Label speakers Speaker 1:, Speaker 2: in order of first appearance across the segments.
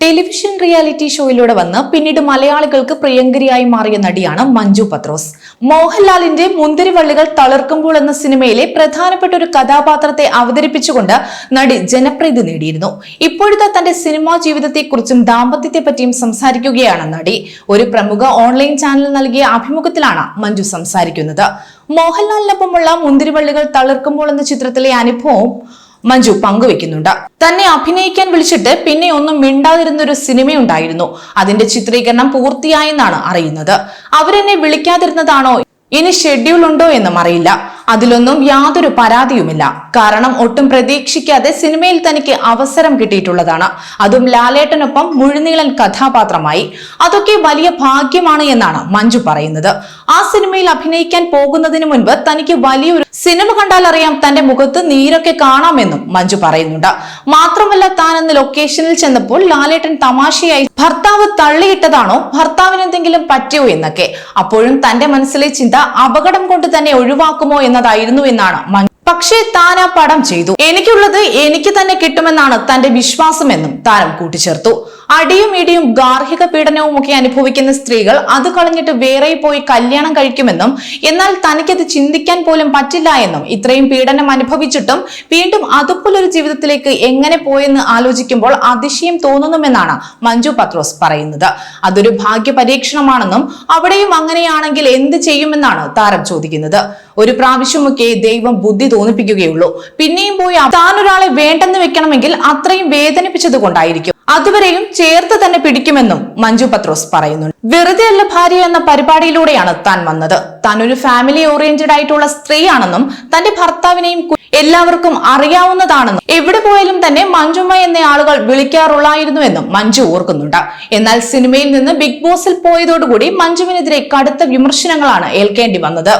Speaker 1: Television reality ഷോയിലൂടെ വന്ന് പിന്നീട് മലയാളികൾക്ക് പ്രിയങ്കരിയായി മാറിയ നടിയാണ് മഞ്ജു പത്രോസ്. മോഹൻലാലിന്റെ മുന്തിരിവള്ളികൾ തളിർക്കുമ്പോൾ എന്ന സിനിമയിലെ പ്രധാനപ്പെട്ട ഒരു കഥാപാത്രത്തെ അവതരിപ്പിച്ചുകൊണ്ട് നടി ജനപ്രീതി നേടിയിരുന്നു. ഇപ്പോഴത്തെ തന്റെ സിനിമാ ജീവിതത്തെക്കുറിച്ചും ദാമ്പത്യത്തെപ്പറ്റിയും സംസാരിക്കുകയാണ് നടി. ഒരു പ്രമുഖ ഓൺലൈൻ ചാനൽ നൽകിയ അഭിമുഖത്തിലാണ് മഞ്ജു സംസാരിക്കുന്നത്. മോഹൻലാലിനൊപ്പമുള്ള മുന്തിരിവള്ളികൾ തളിർക്കുമ്പോൾ എന്ന ചിത്രത്തിലെ അനുഭവവും മഞ്ജു പങ്കുവെക്കുന്നുണ്ട്. തന്നെ അഭിനയിക്കാൻ വിളിച്ചിട്ട് പിന്നെ ഒന്നും മിണ്ടാതിരുന്ന ഒരു സിനിമയുണ്ടായിരുന്നു. അതിന്റെ ചിത്രീകരണം പൂർത്തിയായെന്നാണ് അറിയുന്നത്. അവരെന്നെ വിളിക്കാതിരുന്നതാണോ? ഇനി ഷെഡ്യൂൾ ഉണ്ടോ എന്നും അറിയില്ല. അതിലൊന്നും യാതൊരു പരാതിയുമില്ല. കാരണം ഒട്ടും പ്രതീക്ഷിക്കാതെ സിനിമയിൽ തനിക്ക് അവസരം കിട്ടിയിട്ടുള്ളതാണ്. അതും ലാലേട്ടനൊപ്പം മുഴുനീളൻ കഥാപാത്രമായി. അതൊക്കെ വലിയ ഭാഗ്യമാണ് എന്നാണ് മഞ്ജു പറയുന്നത്. ആ സിനിമയിൽ അഭിനയിക്കാൻ പോകുന്നതിന് മുൻപ് തനിക്ക് വലിയൊരു സിനിമ കണ്ടാൽ അറിയാം തന്റെ മുഖത്ത് നീരൊക്കെ കാണാമെന്നും മഞ്ജു പറയുന്നുണ്ട്. മാത്രമല്ല താൻ അന്ന് ലൊക്കേഷനിൽ ചെന്നപ്പോൾ ലാലേട്ടൻ തമാശയായി ഭർത്താവ് തള്ളിയിട്ടതാണോ? ഭർത്താവിന് എന്തെങ്കിലും പറ്റിയോ എന്നൊക്കെ. അപ്പോഴും തന്റെ മനസ്സിലെ ചിന്ത അപകടം കൊണ്ട് തന്നെ ഒഴിവാക്കുമോ എന്നതായിരുന്നു എന്നാണ് പക്ഷേ താൻ ആ പടം ചെയ്തു. എനിക്കുള്ളത് എനിക്ക് തന്നെ കിട്ടുമെന്നാണ് തന്റെ വിശ്വാസമെന്നും താരം കൂട്ടിച്ചേർത്തു. അടിയും ഇടിയും ഗാർഹിക പീഡനവും ഒക്കെ അനുഭവിക്കുന്ന സ്ത്രീകൾ അത് കളഞ്ഞിട്ട് വേറെ പോയി കല്യാണം കഴിക്കുമെന്നും എന്നാൽ തനിക്കത് ചിന്തിക്കാൻ പോലും പറ്റില്ല എന്നും ഇത്രയും പീഡനം അനുഭവിച്ചിട്ടും വീണ്ടും അതുപോലൊരു ജീവിതത്തിലേക്ക് എങ്ങനെ പോയെന്ന് ആലോചിക്കുമ്പോൾ അതിശയം തോന്നുന്നുമെന്നാണ് മഞ്ജു പത്രോസ് പറയുന്നത്. അതൊരു ഭാഗ്യ പരീക്ഷണമാണെന്നും അവിടെയും അങ്ങനെയാണെങ്കിൽ എന്ത് ചെയ്യുമെന്നാണ് താരം ചോദിക്കുന്നത്. ഒരു പ്രാവശ്യമൊക്കെ ദൈവം ബുദ്ധി തോന്നിപ്പിക്കുകയുള്ളൂ. പിന്നെയും പോയി താൻ ഒരാളെ വേണ്ടെന്ന് വെക്കണമെങ്കിൽ അത്രയും വേദനിപ്പിച്ചത് കൊണ്ടായിരിക്കും. അതുവരെയും ചേർത്ത് തന്നെ പിടിക്കുമെന്നും മഞ്ജു പത്രോസ് പറയുന്നുണ്ട്. വെറുതെ അല്ല ഭാര്യ എന്ന പരിപാടിയിലൂടെയാണ് താൻ വന്നത്. താൻ ഒരു ഫാമിലി ഓറിയന്റഡ് ആയിട്ടുള്ള സ്ത്രീയാണെന്നും തന്റെ ഭർത്താവിനെയും എല്ലാവർക്കും അറിയാവുന്നതാണെന്നും എവിടെ പോയാലും തന്നെ മഞ്ജുമ്മ എന്ന ആളുകൾ വിളിക്കാറുള്ളായിരുന്നുവെന്നും മഞ്ജു ഓർക്കുന്നുണ്ട്. എന്നാൽ സിനിമയിൽ നിന്ന് ബിഗ് ബോസിൽ പോയതോടുകൂടി മഞ്ജുവിനെതിരെ കടുത്ത വിമർശനങ്ങളാണ് ഏൽക്കേണ്ടി വന്നത്.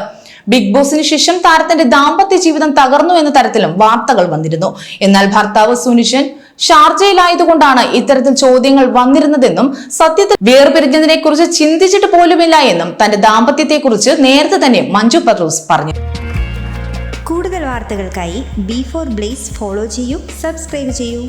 Speaker 1: ബിഗ് ബോസിന് ശേഷം താരത്തിന്റെ ദാമ്പത്യ ജീവിതം തകർന്നു എന്ന തരത്തിലും വാർത്തകൾ വന്നിരുന്നു. എന്നാൽ ഭർത്താവ് സുനിഷൻ ഷാർജയിലായതുകൊണ്ടാണ് ഇത്തരത്തിൽ ചോദ്യങ്ങൾ വന്നിരുന്നതെന്നും സത്യത്തിൽ വേർപിരിഞ്ഞതിനെ കുറിച്ച് ചിന്തിച്ചിട്ട് പോലുമില്ല എന്നും തന്റെ ദാമ്പത്യത്തെക്കുറിച്ച് നേരത്തെ തന്നെ മഞ്ജു പത്രോസ് പറഞ്ഞു.
Speaker 2: കൂടുതൽ വാർത്തകൾക്കായി ബി ഫോർ ബ്ലേസ് ഫോളോ ചെയ്യൂ സബ്സ്ക്രൈബ് ചെയ്യൂ.